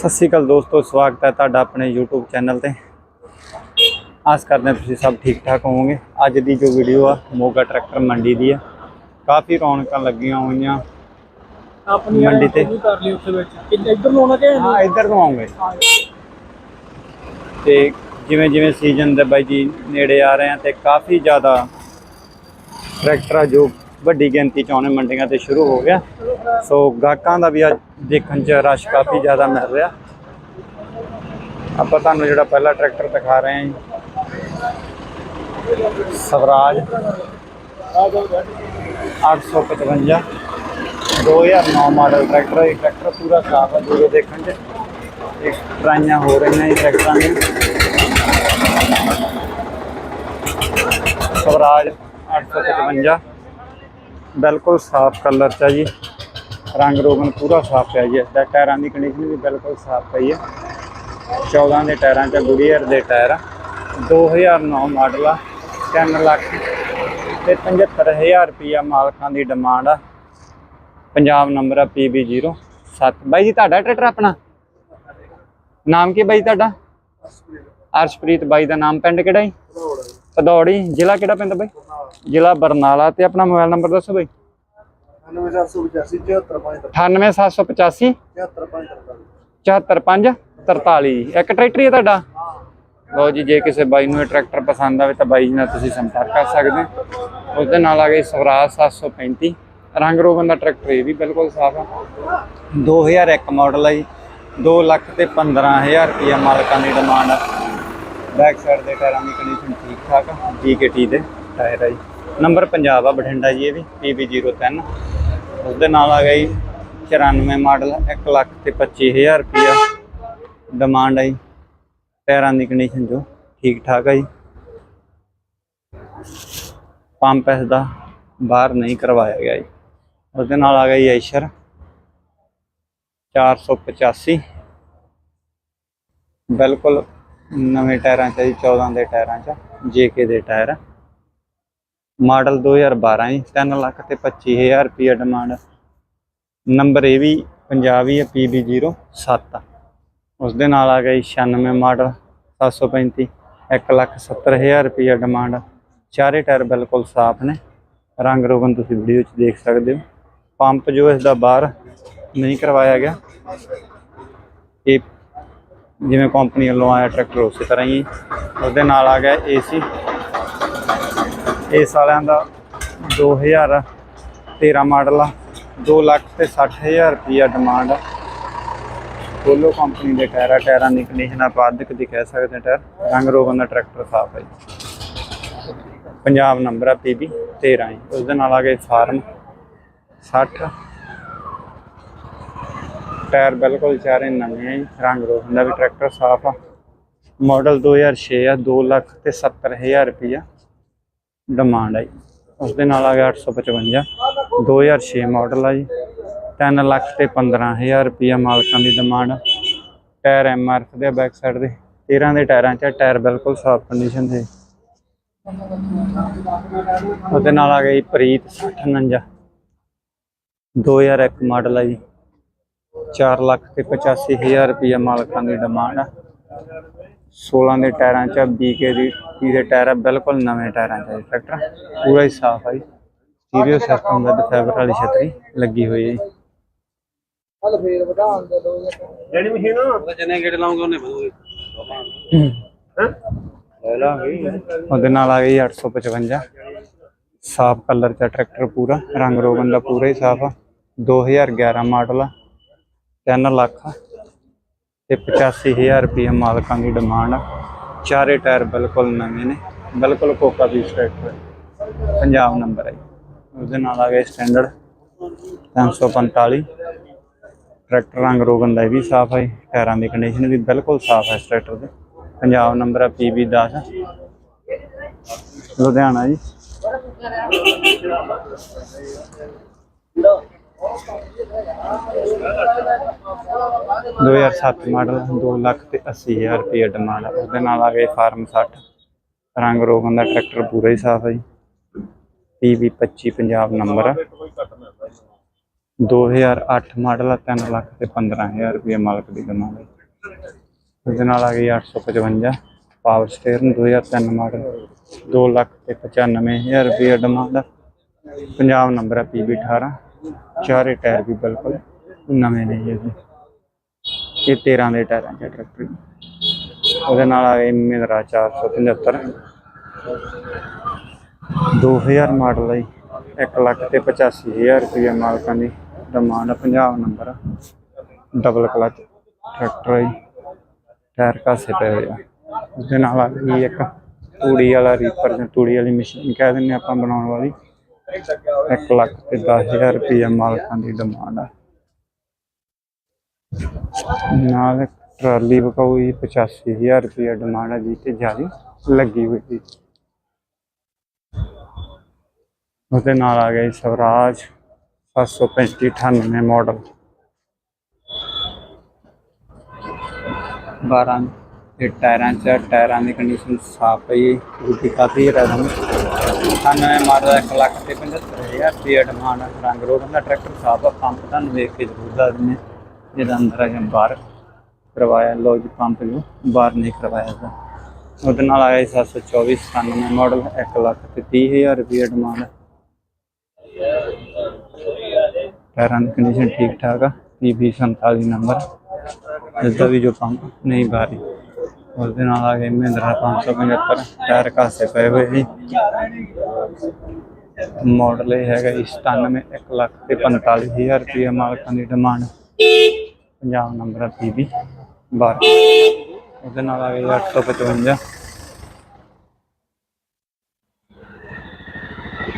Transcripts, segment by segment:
ਸਤਿ ਸ਼੍ਰੀ ਅਕਾਲ ਦੋਸਤੋ ਸਵਾਗਤ ਹੈ ਤੁਹਾਡਾ ਆਪਣੇ YouTube ਚੈਨਲ ਤੇ। ਆਸ ਕਰਦੇ ਹਾਂ ਤੁਸੀਂ ਸਭ ਠੀਕ ਠਾਕ ਹੋਵੋਗੇ। ਅੱਜ ਦੀ ਜੋ ਵੀਡੀਓ ਆ ਮੋਗਾ ਟਰੈਕਟਰ ਮੰਡੀ ਦੀ ਆ। ਕਾਫੀ ਰੌਣਕਾਂ ਲੱਗੀਆਂ ਹੋਈਆਂ ਆਪਣੀ ਮੰਡੀ ਤੇ। ਕਰ ਲਈ ਉੱਥੇ ਵਿੱਚ। ਇੱਧਰ ਨੂੰ ਆਉਣਾ ਕਿ ਹਾਂ ਇੱਧਰ ਨੂੰ ਆਉਂਗੇ। ਤੇ ਜਿਵੇਂ ਜਿਵੇਂ ਸੀਜ਼ਨ ਦੇ ਬਾਈ ਜੀ ਨੇੜੇ ਆ ਰਹੇ ਆ ਤੇ ਕਾਫੀ ਜ਼ਿਆਦਾ ਟਰੈਕਟਰ ਆ ਜੋ ਵੱਡੀ ਗਿਣਤੀ ਚ ਆਉਣੇ ਮੰਡੀਆਂ ਤੇ ਸ਼ੁਰੂ ਹੋ ਗਿਆ। ਸੋ ਗਾਹਕਾਂ ਦਾ ਵੀ ਅੱਜ ਦੇਖਣ ਚ ਰਸ਼ ਕਾਫੀ ਜ਼ਿਆਦਾ ਮਿਲ ਰਿਹਾ। ਆਪਾਂ ਤੁਹਾਨੂੰ ਜਿਹੜਾ ਪਹਿਲਾ ਟਰੈਕਟਰ ਦਿਖਾ ਰਹੇ ਹਾਂ ਜੀ। ਸਵਰਾਜ 855 2009 ਮਾਡਲ ਟਰੈਕਟਰ ਇਹ ਟਰੈਕਟਰ ਪੂਰਾ ਸਾਫ਼ ਹੈ, ਦੂਰੋਂ ਦੇਖਣ ਚ। ਇੱਕ ਟਰਾਈਆਂ ਹੋ ਰਹੀਆਂ ਇਹ ਟਰੈਕਟਰਾਂ ਦੀਆਂ। ਸਵਰਾਜ 855 ਬਿਲਕੁਲ ਸਾਫ਼ ਕਲਰ ਚ ਹੈ ਜੀ। ਰੰਗ ਰੋਗਨ ਪੂਰਾ ਸਾਫ਼ ਹੈ ਜੀ। ਇਹਦਾ ਟਾਇਰਾਂ ਦੀ ਕੰਡੀਸ਼ਨ ਵੀ ਬਿਲਕੁਲ ਸਾਫ਼ ਪਈ ਹੈ 14 ਦੇ ਟਾਇਰਾਂ ਚ ਗੁਡੀਅਰ ਦੇ ਟਾਇਰ ਆ। 2009 ਮਾਡਲ ਆ 3 ਲੱਖ ਤੇ 75000 ਰੁਪਿਆ ਮਾਲਕਾਂ ਦੀ ਡਿਮਾਂਡ ਆ। ਪੰਜਾਬ ਨੰਬਰ ਆ PB07 ਬਾਈ ਜੀ ਤੁਹਾਡਾ ਟਰੈਕਟਰ ਆਪਣਾ? ਨਾਮ ਕੀ ਬਾਈ ਤੁਹਾਡਾ? ਅਰਸ਼ਪ੍ਰੀਤ ਬਾਈ ਦਾ ਨਾਮ ਪਿੰਡ ਕਿਹੜਾ ਜੀ? ਪਦੌੜੀ ਜ਼ਿਲ੍ਹਾ ਕਿਹੜਾ ਪਿੰਡ ਬਾਈ? ਜ਼ਿਲ੍ਹਾ ਬਰਨਾਲਾ ਤੇ ਆਪਣਾ ਮੋਬਾਈਲ ਨੰਬਰ ਦੱਸੋ ਬਾਈ। 98785 74543 ਇੱਕ ਟਰੈਕਟਰ ਹੀ ਹੈ ਤੁਹਾਡਾ? ਲਓ ਜੀ ਜੇ ਕਿਸੇ ਬਾਈ ਨੂੰ ਇਹ ਟਰੈਕਟਰ ਪਸੰਦ ਆਵੇ ਤਾਂ ਬਾਈ ਜੀ ਨਾਲ ਤੁਸੀਂ ਸੰਪਰਕ ਕਰ ਸਕਦੇ ਹੋ। ਉਸ ਦੇ ਨਾਲ ਆ ਗਈ ਸਵਰਾਜ 735 ਰੰਗ ਰੋਗਨ ਦਾ ਟਰੈਕਟਰ ਇਹ ਵੀ ਬਿਲਕੁਲ ਸਾਫ਼ ਆ। 2001 ਮਾਡਲ ਹੈ ਜੀ। 2 ਲੱਖ ਤੇ 15000 ਰੁਪਇਆ ਮਾਲਕਾਂ ਦੀ ਡਿਮਾਂਡ ਆ। ਬੈਕ ਸਾਈਡ ਦੇ ਟਾਇਰਾਂ ਦੀ ਕੰਡੀਸ਼ਨ ਠੀਕ ਠਾਕ ਆ ਜੀਕੇਟੀ ਦੇ ਟਾਇਰ ਆ ਜੀ। ਨੰਬਰ ਪੰਜਾਬ ਆ, ਬਠਿੰਡਾ ਜੀ ਇਹ ਵੀ PB03 ਉਸ ਦੇ ਨਾਲ ਆ ਗਈ 94 ਮਾਡਲ 1 ਲੱਖ ਤੇ 25000 ਰੁਪਇਆ। ਡਿਮਾਂਡ ਆ ਜੀ ਟਾਇਰਾਂ ਦੀ ਕੰਡੀਸ਼ਨ ਜੋ ਠੀਕ ਠਾਕ ਆ ਜੀ। ਪੰਪ ਇਸ ਦਾ ਬਾਹਰ ਨਹੀਂ ਕਰਵਾਇਆ ਗਿਆ ਜੀ। ਉਸ ਦੇ ਨਾਲ ਆ ਗਈ ਐਸ਼ਰ 485 ਬਿਲਕੁਲ ਨਵੇਂ ਟਾਇਰਾਂ 'ਚ ਜੀ 14 ਦੇ ਟਾਇਰਾਂ 'ਚ ਜੇਕੇ ਦੇ ਟਾਇਰ। ਆ। ਮਾਡਲ 2012 ਜੀ 3 ਲੱਖ ਤੇ 25000 ਰੁਪਏ ਡਿਮਾਂਡ ਨੰਬਰ ਇਹ ਵੀ ਪੰਜਾਬ ਹੀ ਹੈ PB07 ਆ। ਉਸ ਦੇ ਨਾਲ ਆ ਗਈ 96 ਮਾਡਲ 735 1 ਲੱਖ 70000 ਰੁਪਏ ਡਿਮਾਂਡ ਚਾਰੇ ਟਾਇਰ ਬਿਲਕੁਲ ਸਾਫ਼ ਨੇ। ਰੰਗ ਰੋਗਨ ਤੁਸੀਂ ਵੀਡੀਓ 'ਚ ਦੇਖ ਸਕਦੇ ਹੋ। ਪੰਪ ਜੋ ਇਸ ਦਾ ਬਾਹਰ ਨਹੀਂ ਕਰਵਾਇਆ ਗਿਆ। ਇਹ ਜਿਵੇਂ ਕੰਪਨੀ ਵੱਲੋਂ ਆਇਆ ਟਰੈਕਟਰ ਉਸੇ ਤਰ੍ਹਾਂ ਹੀ ਉਸ ਦੇ ਨਾਲ ਆ ਗਿਆ ਏਸੀ ਇਸ ਵਾਲਿਆਂ ਦਾ 2013 ਮਾਡਲ ਆ 2 ਲੱਖ ਤੇ 60000 ਰੁਪਿਆ ਡਿਮਾਂਡ ਆ। ਕੋਲੋ ਕੰਪਨੀ ਦੇ ਟਾਇਰਾਂ ਟਾਇਰਾਂ ਦੀ ਕੰਡੀਸ਼ਨ ਆਪਾਂ ਅੱਧਕ ਦੀ ਕਹਿ ਸਕਦੇ ਹਾਂ ਟਾਇਰ। ਰੰਗ ਰੋਗਨ ਦਾ ਟਰੈਕਟਰ ਸਾਫ਼ ਹੈ ਜੀ। ਪੰਜਾਬ ਨੰਬਰ ਆ PB 13 ਜੀ। ਉਸ ਦੇ ਨਾਲ ਆ ਗਏ ਫਾਰਮ 60 ਟਾਇਰ ਬਿਲਕੁਲ ਚਾਰੇ ਨਵੇਂ ਆ ਜੀ। ਰੰਗ ਰੋਗਨ ਦਾ ਵੀ ਟਰੈਕਟਰ ਸਾਫ਼ ਆ। ਮਾਡਲ 2006 ਆ 2 ਲੱਖ ਤੇ 70000 ਰੁਪਿਆ ਡਿਮਾਂਡ ਹੈ ਜੀ। ਉਸ ਦੇ ਨਾਲ ਆ ਗਿਆ 855 2006 ਮਾਡਲ ਆ ਜੀ। 3 ਲੱਖ ਤੇ 15000 ਰੁਪਿਆ ਮਾਲਕਾਂ ਦੀ ਡਿਮਾਂਡ ਟਾਇਰ ਐਮਆਰਐਫ ਦੇ ਬੈਕ ਸਾਈਡ ਦੇ। 13 ਦੇ ਟਾਇਰਾਂ 'ਚ ਆ, ਟਾਇਰ ਬਿਲਕੁਲ ਸਾਫ਼ ਕੰਡੀਸ਼ਨ ਦੇ। ਉਹਦੇ ਨਾਲ ਆ ਗਈ ਪ੍ਰੀਤ 659 2001 ਮਾਡਲ ਆ ਜੀ। 4 ਲੱਖ ਤੇ 85000 ਰੁਪਿਆ ਮਾਲਕਾਂ ਦੀ ਡਿਮਾਂਡ ਆ। 16 ਦੇ ਟਾਇਰਾਂ 'ਚ ਬੀਕੇ ਦੀ ਟੀ ਦੇ ਟਾਇਰ ਆ ਬਿਲਕੁਲ ਨਵੇਂ ਟਾਇਰਾਂ 'ਚ ਟਰੈਕਟਰ ਪੂਰਾ ਹੀ ਸਾਫ਼ ਆ ਜੀ। ਸਟੀਰੀਓ ਸਿਸਟਮ ਵਿਦ ਫਾਈਬਰ ਵਾਲੀ ਛਤਰੀ ਲੱਗੀ ਹੋਈ ਹੈ ਜੀ। ਹਲ ਫੇਰ ਵਧਾਉਣ ਦੇ ਦੋ ਜਿਹੜੀ ਮਸ਼ੀਨ ਜਿੰਨੇ ਗੇੜ ਲਾਉਂਗੇ ਉਹਨੇ ਵਧੂਗੀ। ਲੈ ਲਾਂਗੇ। ਉਹਦੇ ਨਾਲ ਆ ਗਈ 855 ਸਾਫ਼ ਕਲਰ ਦਾ ਟਰੈਕਟਰ ਪੂਰਾ। ਰੰਗ ਰੋਗਨ ਦਾ ਪੂਰਾ ਹੀ ਸਾਫ਼ ਆ। 2011 ਮਾਡਲ ਆ। 3 ਲੱਖ ਤੇ 85000 ਰੁਪਏ ਮਾਲਕਾਂ ਦੀ ਡਿਮਾਂਡ ਆ। ਚਾਰੇ ਟਾਇਰ ਬਿਲਕੁਲ ਨਵੇਂ ਨੇ, ਬਿਲਕੁਲ ਕੋਕਾ ਵੀ ਟਰੈਕਟਰ ਪੰਜਾਬ ਨੰਬਰ ਹੈ ਉਹਦੇ ਨਾਲ ਆ ਗਿਆ ਸਟੈਂਡਰਡ 345 ਟਰੈਕਟਰ ਰੰਗ ਰੋਗਨ ਦਾ ਇਹ ਵੀ ਸਾਫ਼ ਹੈ ਟਾਇਰਾਂ ਦੀ ਕੰਡੀਸ਼ਨ ਵੀ ਬਿਲਕੁਲ ਸਾਫ਼ ਹੈ ਇਸ ਟਰੈਕਟਰ ਦੇ। ਪੰਜਾਬ ਨੰਬਰ ਹੈ PB10 ਲੁਧਿਆਣਾ ਜੀ। ਦੋ ਹਜ਼ਾਰ ਸੱਤ ਮਾਡਲ 2 ਲੱਖ ਤੇ 80000 ਰੁਪਏ ਡਿਮਾਂਡ ਆ। ਉਹਦੇ ਨਾਲ ਆ ਗਏ ਫਾਰਮ 60 ਰੰਗ ਰੋਗਨ ਦਾ ਟਰੈਕਟਰ ਪੂਰਾ ਹੀ ਸਾਫ਼ ਹੈ ਜੀ। PB 25 ਪੰਜਾਬ ਨੰਬਰ ਆ। 2008 ਮਾਡਲ ਆ 3 ਲੱਖ ਤੇ 15000 ਰੁਪਏ ਮਾਲਕ ਦੀ ਡਿਮਾਂਡ ਹੈ ਉਹਦੇ ਨਾਲ ਆ ਗਈ 855 ਪਾਵਰ ਸਟੀਅਰਿੰਗ 2003 ਮਾਡਲ। 2 ਲੱਖ ਤੇ 95000 ਰੁਪਏ ਡਿਮਾਂਡ ਆ। ਪੰਜਾਬ ਨੰਬਰ ਹੈ PB 18 ਚਾਰੇ ਟਾਇਰ ਵੀ ਬਿਲਕੁਲ ਨਵੇਂ ਨੇ ਜੀ ਇਹ 13 ਦੇ ਟਾਇਰਾਂ ਚ ਟਰੈਕਟਰ ਉਹਦੇ ਨਾਲ ਆ ਗਈ ਮਹਿੰਦਰਾ 475 2000 ਮਾਡਲ ਹੈ ਜੀ। ਇੱਕ ਲੱਖ ਤੇ 85000 ਰੁਪਏ ਮਾਲਕਾਂ ਦੀ ਡਿਮਾਂਡ ਆ, Punjab number double clutch tractor ਹੈ ਜੀ। ਟਾਇਰ ਕਾਸੇ ਪਏ ਹੋਏ ਆ। ਉਹਦੇ ਨਾਲ ਆ ਗਈ ਇੱਕ ਤੂੜੀ ਵਾਲਾ ਰੀਪਰ ਜਾਂ ਤੂੜੀ ਵਾਲੀ ਮਸ਼ੀਨ ਕਹਿ ਦਿੰਦੇ ਆਪਾਂ ਬਣਾਉਣ ਵਾਲੀ। ਇੱਕ ਲੱਖ ਤੇ 10000 ਰੁਪਏ ਮਾਲਕਾਂ ਦੀ ਡਿਮਾਂਡ ਆ। ਨਾਲ ਟਰਾਲੀ ਵਿਕਾਊ ਜੀ 85000 ਰੁਪਏ ਡਿਮਾਂਡ ਆ ਜੀ, ਤੇ ਜਿਆਦੀ ਲੱਗੀ ਹੋਈ ਸੀ। ਉਹਦੇ ਨਾਲ ਆ ਗਿਆ ਸਵਰਾਜ 735 98 ਮਾਡਲ 12 ਤੇ ਟਾਇਰਾਂ ਚ, ਟਾਇਰਾਂ ਦੀ ਕੰਡੀਸ਼ਨ ਸਾਫ਼ ਹੈ ਜੀ ਉਹਦੀ ਕਾਫੀ ਰਦਮ 98 ਮਾਡਲ 1 ਲੱਖ ਤੇ 75000 ਰੁਪਏ ਡਿਮਾਂਡ ਰੰਗ ਰੋਗਨ ਦਾ ਟਰੈਕਟਰ ਸਾਫ਼ ਪੰਪ ਤੁਹਾਨੂੰ ਵੇਖ ਕੇ ਜ਼ਰੂਰ ਦੱਸ ਦਿੰਦੇ ਜਿਹਦਾ ਅੰਦਰ ਆ ਬਾਹਰ ਕਰਵਾਇਆ ਲੋ ਜੀ ਪੰਪ ਨੂੰ ਬਾਹਰ ਨਹੀਂ ਕਰਵਾਇਆ ਦਾ ਉਹਦੇ ਨਾਲ ਆਇਆ 724 97 ਮਾਡਲ 1 ਲੱਖ ਤੇ 30000 ਰੁਪਏ ਡਿਮਾਂਡ ਟਾਇਰਾਂ ਦੀ ਕੰਡੀਸ਼ਨ ਠੀਕ ਠਾਕ ਆ PB 47 ਨੰਬਰ ਇਸਦਾ ਵੀ ਜੋ ਪੰਪ ਨਹੀਂ ਬਾਰੀ ਉਸਦੇ ਨਾਲ ਆ ਗਏ ਮਹਿੰਦਰਾ 575 ਟਾਇਰ ਕਾਸੇ ਪਏ ਹੋਏ ਜੀ ਮਾਡਲ ਇਹ ਹੈਗਾ ਜੀ 97 1 ਲੱਖ ਤੇ 45000 ਰੁਪਏ ਮਾਲਕਾਂ ਦੀ ਡਿਮਾਂਡ। ਪੰਜਾਬ ਨੰਬਰ ਹੈ 12 ਉਹਦੇ ਨਾਲ ਆ ਗਏ 855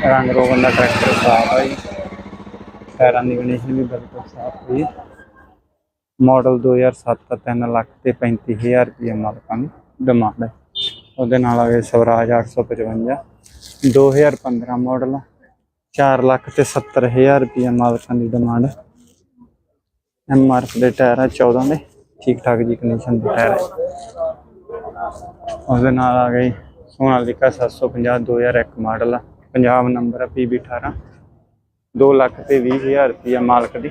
ਰੰਗ ਰੋਗਨ ਦਾ ਟਰੈਕਟਰ ਸਾਫ਼ ਹੈ ਜੀ। ਟਾਇਰਾਂ ਦੀ ਕੰਡੀਸ਼ਨ ਵੀ ਬਿਲਕੁਲ ਸਾਫ਼ ਹੈ ਮਾਡਲ 2007 ਦਾ 3 ਲੱਖ ਤੇ 35000 ਰੁਪਏ ਮਾਲਕਾਂ ਦੀ ਡਿਮਾਂਡ ਹੈ। ਉਹਦੇ ਨਾਲ ਆ ਗਏ ਸਵਰਾਜ 855 2015 ਮਾਡਲ 4 ਲੱਖ ਤੇ 70000 ਰੁਪਏ ਮਾਲਕਾਂ ਦੀ ਡਿਮਾਂਡ ਐਮਆਰਐਫ ਦੇ ਟਾਇਰ ਆ 14 ਦੇ, ਠੀਕ ਠਾਕ ਜੀ ਕੰਡੀਸ਼ਨ ਦੇ ਟਾਇਰ ਹੈ। ਉਹਦੇ ਨਾਲ ਆ ਗਈ ਸੋਨਾਲੀਕਾ 750 2001 ਮਾਡਲ ਆ, ਪੰਜਾਬ ਨੰਬਰ ਆ PB 18 2 ਲੱਖ ਤੇ 20000 ਰੁਪਏ ਮਾਲਕ ਦੀ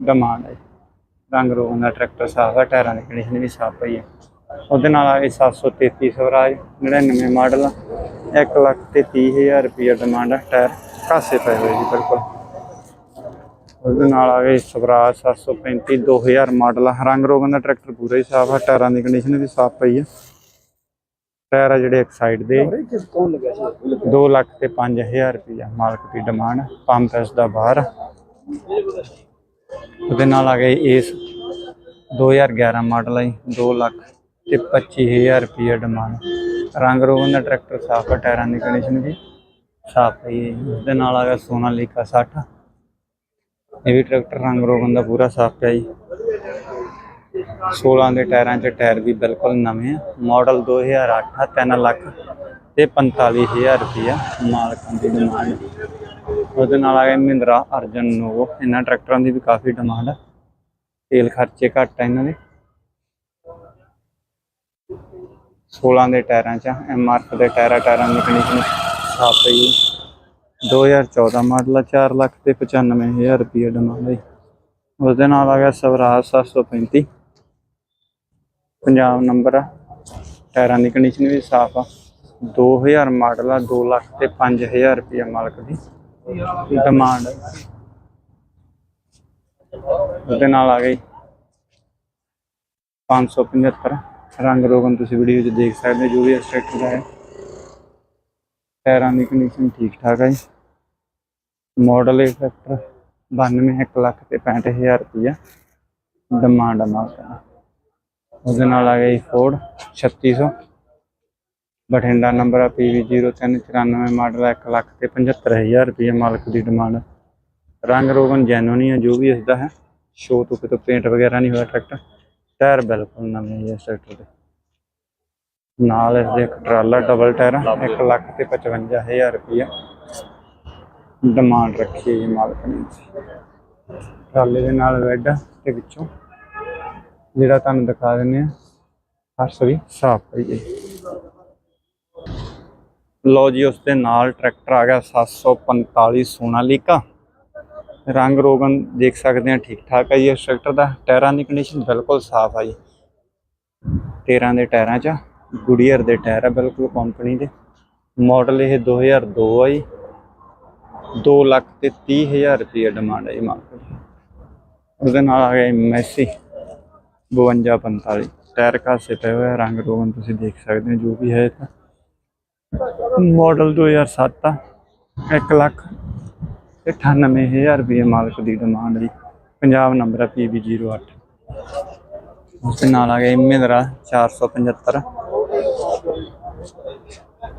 ਡਿਮਾਂਡ ਹੈ। ਰੰਗ ਰੋਗਨ ਦਾ ਟਰੈਕਟਰ ਸਾਫ਼ ਹੈ ਟਾਇਰਾਂ ਦੀ ਕੰਡੀਸ਼ਨ ਵੀ ਸਾਫ਼ ਪਈ ਹੈ ਉਹਦੇ ਨਾਲ ਆ ਗਈ 733 ਸਵਰਾਜ 99 ਮਾਡਲ 1 ਲੱਖ ਤੇ 30000 ਰੁਪਏ ਡਿਮਾਂਡ ਹੈ ਟਾਇਰ ਕਾਸੇ ਪਏ ਹੋਏ ਜੀ ਬਿਲਕੁਲ। ਉਹਦੇ ਨਾਲ ਆ ਗਈ ਸਵਰਾਜ 735 2000 ਮਾਡਲ ਰੰਗ ਰੋਗਨ ਦਾ ਟਰੈਕਟਰ ਪੂਰਾ ਹੀ ਸਾਫ਼ ਹੈ ਟਾਇਰਾਂ ਦੀ ਕੰਡੀਸ਼ਨ ਵੀ ਸਾਫ਼ ਪਈ ਹੈ ਟਾਇਰ ਆ ਜਿਹੜੇ ਇੱਕ ਸਾਈਡ ਦੇ ਕਿਸ 2 ਲੱਖ ਤੇ 5000 ਰੁਪਏ ਮਾਲਕ ਦੀ ਡਿਮਾਂਡ ਪੰਪ ਇਸ ਦਾ ਬਾਹਰ ਉਹਦੇ ਨਾਲ ਆ ਗਏ ਇਸ 2011 ਮਾਡਲ ਹੈ 2 ਲੱਖ ਤੇ 25000 ਰੁਪਏ ਡਿਮਾਂਡ ਰੰਗ ਰੋਗਨ ਦਾ ਟਰੈਕਟਰ ਸਾਫ਼ ਹੈ ਟਾਇਰਾਂ ਦੀ ਕੰਡੀਸ਼ਨ ਵੀ ਸਾਫ਼ ਹੈ ਜੀ। ਉਹਦੇ ਨਾਲ ਆ ਗਿਆ ਸੋਨਾ ਲੀਕਾ 60 ਇਹ ਵੀ ਟਰੈਕਟਰ ਰੰਗ ਰੋਗਨ ਦਾ ਪੂਰਾ ਸਾਫ਼ ਹੈ ਜੀ। 16 ਦੇ ਟਾਇਰਾਂ 'ਚ ਟਾਇਰ ਵੀ ਬਿਲਕੁਲ ਨਵੇਂ ਆ। ਮਾਡਲ 2008 ਆ 3 ਲੱਖ ਤੇ 45000 ਰੁਪਇਆ ਮਾਲਕਾਂ ਦੀ ਡਿਮਾਂਡ ਉਹਦੇ ਨਾਲ ਆ ਗਿਆ ਮਹਿੰਦਰਾ, ਅਰਜਨ, ਨੋਵੋ। ਇਹਨਾਂ ਟਰੈਕਟਰਾਂ ਦੀ ਵੀ ਕਾਫੀ ਡਿਮਾਂਡ ਆ। ਤੇਲ ਖਰਚੇ ਘੱਟ ਆ ਇਹਨਾਂ ਦੇ। 16 ਦੇ ਟਾਇਰਾਂ 'ਚ ਐਮ ਆਰ ਪੀ ਦੇ ਟਾਇਰਾਂ ਟਾਇਰਾਂ ਦੀ ਕੰਡੀਸ਼ਨ ਸਾਫ਼ ਹੈ ਜੀ। 2014 ਮਾਡਲ ਆ 4 ਲੱਖ ਤੇ 95000 ਰੁਪਏ ਡਿਮਾਂਡ ਹੈ ਉਸਦੇ ਨਾਲ ਆ ਗਿਆ ਸਵਰਾਜ 735 ਪੰਜਾਬ ਨੰਬਰ ਆ। ਟਾਇਰਾਂ ਦੀ ਕੰਡੀਸ਼ਨ ਵੀ ਸਾਫ਼ ਆ। 2000 ਮਾਡਲ ਆ 2 ਲੱਖ ਤੇ 5000 ਰੁਪਏ ਮਾਲਕ ਦੀ। ਡਿਮਾਂਡ ਉਹਦੇ ਨਾਲ ਆ ਗਈ। 575 ਰੰਗ ਰੋਗਨ ਤੁਸੀਂ ਵੀਡੀਓ 'ਚ ਦੇਖ ਸਕਦੇ ਹੋ, ਜੋ ਵੀ ਸਟ੍ਰਕਚਰ ਹੈ। ਟਾਇਰਾਂ ਦੀ ਕੰਡੀਸ਼ਨ ਠੀਕ ਠਾਕ ਹੈ ਜੀ। ਮਾਡਲ ਇਹ ਟਰੈਕਟਰ 92 1 ਲੱਖ ਤੇ 65000 ਰੁਪਇਆ ਡਿਮਾਂਡ ਆ ਮਾਲਕਾਂ ਦਾ। ਉਹਦੇ ਨਾਲ ਆ ਗਈ ਫੋਰਡ 3600 ਬਠਿੰਡਾ ਨੰਬਰ ਆ PV0394 ਮਾਡਲ 1 ਲੱਖ ਤੇ 75000 ਰੁਪਏ ਮਾਲਕ ਦੀ ਡਿਮਾਂਡ ਰੰਗ ਰੋਗਨ ਜੈਨੂਨ ਹੀ ਆ, ਜੋ ਵੀ ਇਸਦਾ ਹੈ। ਸ਼ੋ ਤੋਂ ਕਿਤੇ ਪੇਂਟ ਵਗੈਰਾ ਨਹੀਂ ਹੋਇਆ ਟਰੈਕਟਰ ਟਾਇਰ ਬਿਲਕੁਲ ਨਵੇਂ ਹੀ ਇਸ ਟਰੈਕਟਰ ਦੇ। ਨਾਲ ਇਸ ਦੇ ਇੱਕ ਟਰਾਲਾ ਡਬਲ ਟਾਇਰ 1 ਲੱਖ ਤੇ 55000 ਰੁਪਏ ਡਿਮਾਂਡ ਰੱਖੀ ਹੈ ਜੀ ਮਾਲਕ ਨੇ। ਟਰਾਲੇ ਦੇ ਨਾਲ ਬੈੱਡ ਤੇ ਵਿੱਚੋਂ ਜਿਹੜਾ ਤੁਹਾਨੂੰ ਦਿਖਾ ਦਿੰਦੇ ਆ ਹਰਸ ਵੀ ਸਾਫ਼ ਪਈ ਹੈ ਲਓ ਜੀ, ਉਸ ਦੇ ਨਾਲ ਟਰੈਕਟਰ ਆ ਗਿਆ 745 ਸੋਨਾਲੀਕਾ ਰੰਗ ਰੋਗਨ ਦੇਖ ਸਕਦੇ ਆ ਠੀਕ ਠਾਕ ਹੈ ਜੀ ਇਸ ਟਰੈਕਟਰ ਦਾ। ਟਾਇਰਾਂ ਦੀ ਕੰਡੀਸ਼ਨ ਬਿਲਕੁਲ ਸਾਫ਼ ਆ ਜੀ। 13 ਦੇ ਟਾਇਰਾਂ 'ਚ ਗੁਡੀਅਰ ਦੇ ਟਾਇਰ ਆ ਬਿਲਕੁਲ ਕੰਪਨੀ ਦੇ। ਮਾਡਲ ਇਹ 2002 ਆ ਜੀ। 2 ਲੱਖ ਤੇ 30 ਹਜ਼ਾਰ ਰੁਪਏ ਡਿਮਾਂਡ ਹੈ ਜੀ ਮਾਰਕੀਟ ਦੀ। ਉਹਦੇ ਨਾਲ ਆ ਗਿਆ ਮੈਸੀ 52 45 ਟਾਇਰ ਕਾਸੇ ਪਏ ਹੋਏ ਰੰਗ ਰੋਗਨ ਤੁਸੀਂ ਦੇਖ ਸਕਦੇ ਹੋ, ਜੋ ਵੀ ਹੈ ਤਾਂ। ਮਾਡਲ 2007 ਆ 1 ਲੱਖ ਤੇ 98000 ਰੁਪਏ ਮਾਲਕ ਦੀ ਡਿਮਾਂਡ ਹੈ ਪੰਜਾਬ ਨੰਬਰ ਹੈ PB08 ਉਸ ਦੇ ਨਾਲ ਆ ਗਿਆ ਮਹਿੰਦਰਾ 475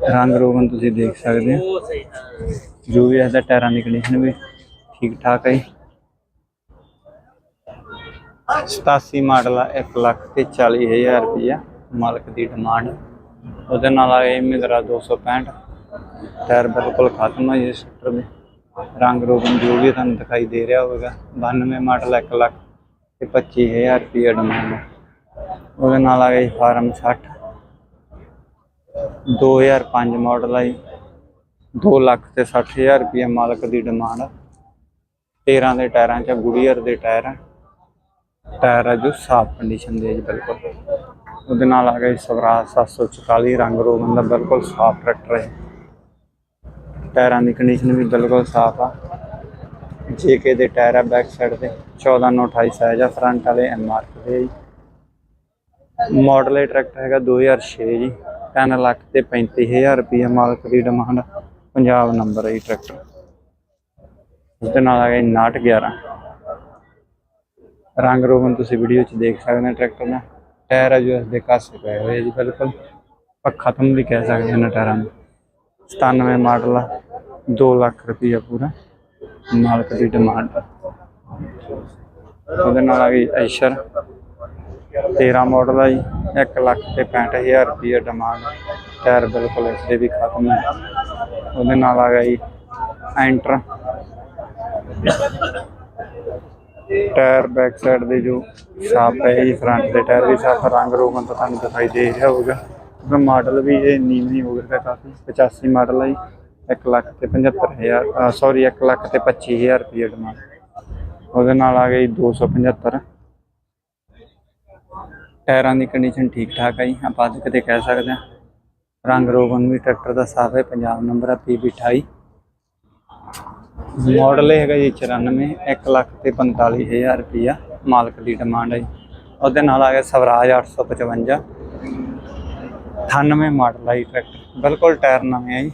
ਰੰਗ ਰੋਗਨ ਤੁਸੀਂ ਦੇਖ ਸਕਦੇ ਹੋ। ਜੋ ਵੀ ਇਹਦਾ ਟਾਇਰਾਂ ਦੀ ਕੰਡੀਸ਼ਨ ਵੀ ਠੀਕ ਠਾਕ ਹੈ 87 ਮਾਡਲ ਆ 1 ਲੱਖ ਤੇ 40000 ਰੁਪਇਆ ਮਾਲਕ ਦੀ ਡਿਮਾਂਡ ਉਹਦੇ ਨਾਲ ਆ ਗਿਆ ਮਹਿੰਦਰਾ 265 ਟਾਇਰ ਬਿਲਕੁਲ ਖਤਮ ਹੈ ਇਸ ਸੈਕਟਰ ਦੇ ਰੰਗ ਰੋਗਨ ਜੋ ਵੀ ਤੁਹਾਨੂੰ ਦਿਖਾਈ ਦੇ ਰਿਹਾ ਹੋਵੇਗਾ 92 ਮਾਡਲ 1 ਲੱਖ ਤੇ 25000 ਰੁਪਇਆ ਡਿਮਾਂਡ ਉਹਦੇ ਨਾਲ ਆ ਗਿਆ ਫਾਰਮ 60 2005 ਮਾਡਲ ਆ ਜੀ 2 ਲੱਖ ਤੇ 60000 ਰੁਪਏ ਮਾਲਕ ਦੀ ਡਿਮਾਂਡ 13 ਦੇ ਟਾਇਰਾਂ 'ਚ ਗੁੜੀਅਰ ਦੇ ਟਾਇਰ ਟਾਇਰ ਆ ਜੋ ਸਾਫ਼ ਕੰਡੀਸ਼ਨ ਦੇ ਜੀ, ਬਿਲਕੁਲ। ਉਹਦੇ ਨਾਲ ਆ ਗਿਆ ਜੀ ਸਵਰਾਜ 744 ਰੰਗ ਰੋਗਨ ਦਾ ਬਿਲਕੁਲ ਸਾਫ਼ ਟਰੈਕਟਰ ਹੈ। ਟਾਇਰਾਂ ਦੀ ਕੰਡੀਸ਼ਨ ਵੀ ਬਿਲਕੁਲ ਸਾਫ਼ ਆ। ਜੇਕੇ ਦੇ ਟਾਇਰ ਆ ਬੈਕ ਸਾਈਡ ਤੇ 14 ਨੂੰ 28 ਸਾਈਜ਼ ਆ ਫਰੰਟ ਵਾਲੇ ਐਮਆਰਐਫ ਦੇ ਜੀ। ਮਾਡਲ ਇਹ ਟਰੈਕਟਰ ਹੈਗਾ 2006 ਜੀ। 3 ਲੱਖ ਤੇ 35000 ਰੁਪਏ ਮਾਲਕ ਦੀ ਡਿਮਾਂਡ ਪੰਜਾਬ ਨੰਬਰ ਹੈ ਜੀ ਟਰੈਕਟਰ ਉਸ ਦੇ ਨਾਲ ਆ ਗਿਆ 911 ਰੰਗ ਰੋਗਨ ਤੁਸੀਂ ਵੀਡੀਓ 'ਚ ਦੇਖ ਸਕਦੇ ਹੋ ਟਰੈਕਟਰ ਦਾ। ਟਾਇਰ ਆ ਜੋ ਇਸ ਦੇ ਕਾਸੇ ਪਏ ਹੋਏ ਜੀ, ਬਿਲਕੁਲ ਖਤਮ ਵੀ ਕਹਿ ਸਕਦੇ ਹਾਂ ਟਾਇਰਾਂ ਨੂੰ। 97 ਮਾਡਲ ਆ 2 ਲੱਖ ਰੁਪਈਆ ਪੂਰਾ। ਮਾਲਕ ਦੀ ਡਿਮਾਂਡ ਉਹਦੇ ਨਾਲ ਆ ਗਈ ਐਸ਼ਰ 13 ਮਾਡਲ ਆ ਜੀ 1 ਲੱਖ ਤੇ 65000 ਰੁਪਈਆ ਡਿਮਾਂਡ ਟਾਇਰ ਬਿਲਕੁਲ ਇਸ ਦੇ ਵੀ ਖਤਮ ਹੈ ਉਹਦੇ ਨਾਲ ਆ ਗਿਆ ਜੀ ਐਂਟਰ ਟਾਇਰ ਬੈਕ ਸਾਈਡ ਦੇ ਜੋ ਸਾਫ਼ ਹੈ ਜੀ ਫਰੰਟ ਦੇ ਟਾਇਰ ਵੀ ਸਾਫ਼ ਰੰਗ ਰੋਗਨ ਤਾਂ ਤੁਹਾਨੂੰ ਦਿਖਾਈ ਦੇ ਰਿਹਾ ਹੋਊਗਾ। ਉਹਦਾ ਮਾਡਲ ਵੀ ਇਹ ਨੀਵੀਂ ਹੋ ਗਿਆ ਕਾਫੀ 85 ਮਾਡਲ ਹੈ ਜੀ। 1 ਲੱਖ ਤੇ 75000 ਸੌਰੀ 1 ਲੱਖ ਤੇ 25000 ਰੁਪਏ ਡਿਮਾਂਡ ਉਹਦੇ ਨਾਲ ਆ ਗਈ 275 ਟਾਇਰਾਂ ਦੀ ਕੰਡੀਸ਼ਨ ਠੀਕ ਠਾਕ ਹੈ ਜੀ, ਆਪਾਂ ਅੱਜ ਕਿਤੇ ਕਹਿ ਸਕਦੇ ਹਾਂ। ਰੰਗ ਰੋਗਨ ਵੀ ਟਰੈਕਟਰ ਦਾ ਸਾਫ਼ ਹੈ, ਪੰਜਾਬ ਨੰਬਰ ਹੈ PB28 ਮਾਡਲ ਇਹ ਹੈਗਾ ਜੀ 94 1 ਲੱਖ ਤੇ 45000 ਰੁਪਇਆ ਮਾਲਕ ਦੀ ਡਿਮਾਂਡ ਹੈ ਜੀ। ਉਹਦੇ ਨਾਲ ਆ ਗਿਆ ਸਵਰਾਜ 855 98 ਮਾਡਲ ਹੈ ਜੀ ਟਰੈਕਟਰ ਬਿਲਕੁਲ ਟਾਇਰ ਨਵੇਂ ਆ ਜੀ।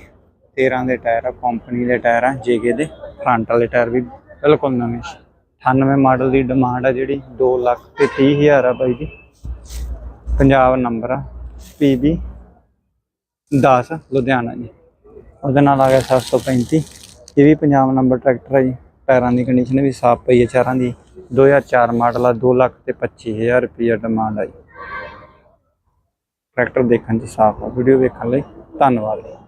13 ਦੇ ਟਾਇਰ ਆ ਕੰਪਨੀ ਦੇ ਟਾਇਰ ਆ ਜੇਕੇ ਦੇ। ਫਰੰਟ ਵਾਲੇ ਟਾਇਰ ਵੀ ਬਿਲਕੁਲ ਨਵੇਂ 98 ਮਾਡਲ ਦੀ ਡਿਮਾਂਡ ਆ ਜਿਹੜੀ 2 ਲੱਖ ਤੇ 30000 ਆ ਬਾਈ ਜੀ। ਪੰਜਾਬ ਨੰਬਰ ਆ PB 10 ਲੁਧਿਆਣਾ ਜੀ। ਉਹਦੇ ਨਾਲ ਆ ਗਿਆ 735 ਇਹ ਵੀ ਪੰਜਾਬ ਨੰਬਰ ਟਰੈਕਟਰ ਹੈ ਜੀ। ਪੈਰਾਂ ਦੀ ਕੰਡੀਸ਼ਨ ਵੀ ਸਾਫ਼ ਪਈ ਹੈ ਚਾਰਾਂ ਦੀ। 2004 ਮਾਡਲ ਆ 2 ਲੱਖ ਤੇ 25000 ਰੁਪਏ ਡਿਮਾਂਡ ਆ ਜੀ। ਟਰੈਕਟਰ ਦੇਖਣ 'ਚ ਸਾਫ਼ ਆ। ਵੀਡੀਓ ਵੇਖਣ ਲਈ ਧੰਨਵਾਦ।